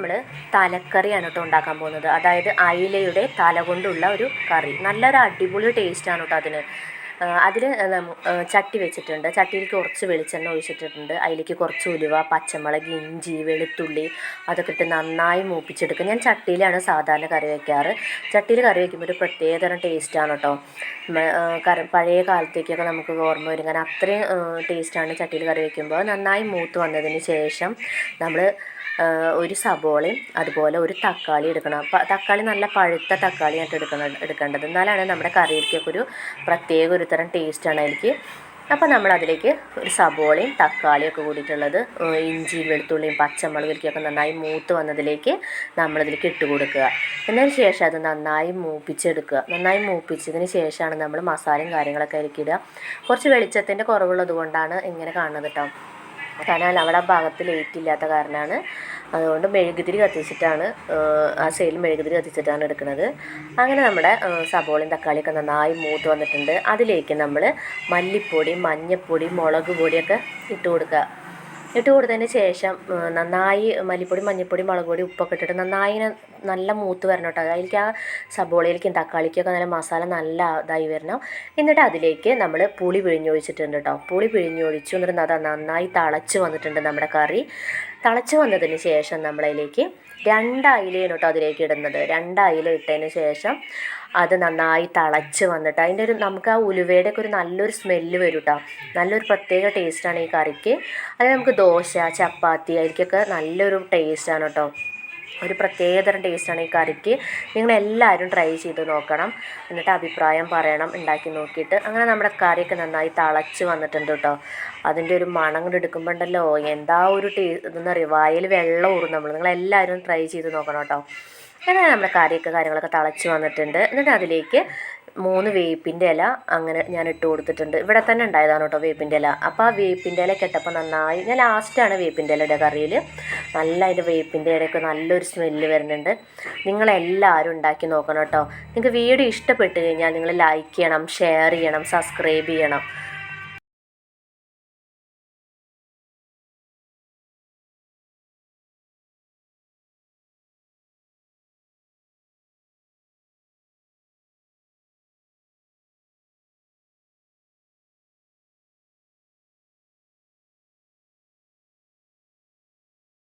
നമ്മൾ തലക്കറിയാണ് കേട്ടോ ഉണ്ടാക്കാൻ പോകുന്നത്. അതായത് അയിലയുടെ തല കൊണ്ടുള്ള ഒരു കറി. നല്ലൊരു അടിപൊളി ടേസ്റ്റാണ് കേട്ടോ അതിന്. അതിൽ ചട്ടി വെച്ചിട്ടുണ്ട്. ചട്ടിയിൽ കുറച്ച് വെളിച്ചെണ്ണ ഒഴിച്ചിട്ടിട്ടുണ്ട്. അതിലേക്ക് കുറച്ച് ഉലുവ പച്ചമുളക് ഇഞ്ചി വെളുത്തുള്ളി അതൊക്കെ ഇട്ട് നന്നായി മൂപ്പിച്ചെടുക്കുക. ഞാൻ ചട്ടിയിലാണ് സാധാരണ കറി വയ്ക്കാറ് ചട്ടിയിൽ കറി വയ്ക്കുമ്പോൾ ഒരു പ്രത്യേകതരം ടേസ്റ്റാണ് കേട്ടോ പഴയ കാലത്തേക്കൊക്കെ നമുക്ക് ഓർമ്മ വരും. കാരണം അത്രയും ടേസ്റ്റാണ് ചട്ടിയിൽ കറി വയ്ക്കുമ്പോൾ നന്നായി മൂത്ത് വന്നതിന് ശേഷം നമ്മൾ ഒരു സബോളയും അതുപോലെ ഒരു തക്കാളി എടുക്കണം. തക്കാളി നല്ല പഴുത്ത തക്കാളിയായിട്ട് എടുക്കണം എടുക്കേണ്ടത്. എന്നാലാണ് നമ്മുടെ കറിയിലേക്കൊക്കെ ഒരു പ്രത്യേക ഒരു തരം ടേസ്റ്റാണ് എനിക്ക്. അപ്പോൾ നമ്മൾ അതിലേക്ക് ഒരു സബോളയും തക്കാളിയും ഒക്കെ കൂടിയിട്ടുള്ളത് ഇഞ്ചിയും വെളുത്തുള്ളിയും പച്ചമുളകിലേക്കൊക്കെ നന്നായി മൂത്ത് വന്നതിലേക്ക് നമ്മളിതിലേക്ക് ഇട്ട് കൊടുക്കുക. എന്നതിന് ശേഷം അത് നന്നായി മൂപ്പിച്ചെടുക്കുക. നന്നായി മൂപ്പിച്ചതിന് ശേഷമാണ് നമ്മൾ മസാലയും കാര്യങ്ങളൊക്കെ അതിലേക്ക് ഇടുക. കുറച്ച് വെളിച്ചത്തിന്റെ കുറവുള്ളത് കൊണ്ടാണ് ഇങ്ങനെ കാണുന്നത് കേട്ടോ കാരണം അവിടെ ഭാഗത്ത് ലൈറ്റ് ഇല്ലാത്ത കാരണമാണ് അതുകൊണ്ട് മെഴുകുതിരി കത്തിച്ചിട്ടാണ് ആ സൈഡിൽ മെഴുകുതിരി കത്തിച്ചിട്ടാണ് എടുക്കുന്നത്. അങ്ങനെ നമ്മുടെ സബോളയും തക്കാളിയൊക്കെ നന്നായി മൂത്ത് വന്നിട്ടുണ്ട്. അതിലേക്ക് നമ്മൾ മല്ലിപ്പൊടി മഞ്ഞൾപ്പൊടി മുളക് പൊടിയൊക്കെ ഇട്ട് കൊടുക്കുക. ഇട്ട് കൊടുത്തതിന് ശേഷം നന്നായി മല്ലിപ്പൊടി മഞ്ഞൾപ്പൊടി മുളക് പൊടി ഉപ്പൊക്കെ ഇട്ടിട്ട് നന്നായി നല്ല മൂത്ത് വരണം കേട്ടോ. അതിലേക്ക് ആ സബോളയിലേക്കും തക്കാളിക്കൊക്കെ നല്ല മസാല നല്ല ഇതായി വരണം. എന്നിട്ട് അതിലേക്ക് നമ്മൾ പുളി പിഴിഞ്ഞൊഴിച്ചിട്ടുണ്ട് കേട്ടോ. പുളി പിഴിഞ്ഞൊഴിച്ചു. എന്നിട്ട് അത് നന്നായി തിളച്ച് വന്നിട്ടുണ്ട് നമ്മുടെ കറി. തിളച്ച് വന്നതിന് ശേഷം നമ്മളതിലേക്ക് രണ്ട് കേട്ടോ അതിലേക്ക് ഇടുന്നത്. രണ്ട് അയില ഇട്ടതിന് ശേഷം അത് നന്നായി തിളച്ച് വന്നിട്ട് അതിന്റെ ഒരു നമുക്ക് ആ ഉലുവയുടെ ഒക്കെ ഒരു നല്ലൊരു സ്മെല്ല് വരും കേട്ടോ. നല്ലൊരു പ്രത്യേക ടേസ്റ്റാണ് ഈ കറിക്ക്. അത് നമുക്ക് ദോശ ചപ്പാത്തി അതിലേക്കൊക്കെ നല്ലൊരു ടേസ്റ്റാണ് കേട്ടോ. ഒരു പ്രത്യേകതരം ടേസ്റ്റാണ് ഈ കറിക്ക്. നിങ്ങളെല്ലാവരും ട്രൈ ചെയ്ത് നോക്കണം. എന്നിട്ട് അഭിപ്രായം പറയണം ഉണ്ടാക്കി നോക്കിയിട്ട്. അങ്ങനെ നമ്മുടെ കറിയൊക്കെ നന്നായി തിളച്ച് വന്നിട്ടുണ്ട് കേട്ടോ അതിന്റെ ഒരു മണം കൊണ്ട് എടുക്കുമ്പോൾ ഉണ്ടല്ലോ എന്താ ഒരു ടേ ഇതെന്ന് പറയുക വായിൽ വെള്ളം ഊറും നമ്മൾ നിങ്ങളെല്ലാവരും ട്രൈ ചെയ്ത് നോക്കണം കേട്ടോ അങ്ങനെ നമ്മുടെ കറിയൊക്കെ കാര്യങ്ങളൊക്കെ തിളച്ച് വന്നിട്ടുണ്ട്. എന്നിട്ട് അതിലേക്ക് മൂന്ന് വേപ്പിന്റെ ഇല അങ്ങനെ ഞാൻ ഇട്ട് കൊടുത്തിട്ടുണ്ട്. ഇവിടെ തന്നെ ഉണ്ടായതാണ് കേട്ടോ വേപ്പിന്റെ ഇല. അപ്പോൾ ആ വേപ്പിന്റെ ഇല കെട്ടപ്പോൾ നന്നായി. ഞാൻ ലാസ്റ്റാണ് വേപ്പിന്റെ ഇലയുടെ കറിയിൽ നല്ല അതിന്റെ വേപ്പിന്റെ ഇലയൊക്കെ നല്ലൊരു സ്മെല്ല് വരുന്നുണ്ട്. നിങ്ങളെല്ലാവരും ഉണ്ടാക്കി നോക്കണം കേട്ടോ. നിങ്ങൾക്ക് വീഡിയോ ഇഷ്ടപ്പെട്ട് കഴിഞ്ഞാൽ നിങ്ങൾ ലൈക്ക് ചെയ്യണം ഷെയർ ചെയ്യണം സബ്സ്ക്രൈബ് ചെയ്യണം.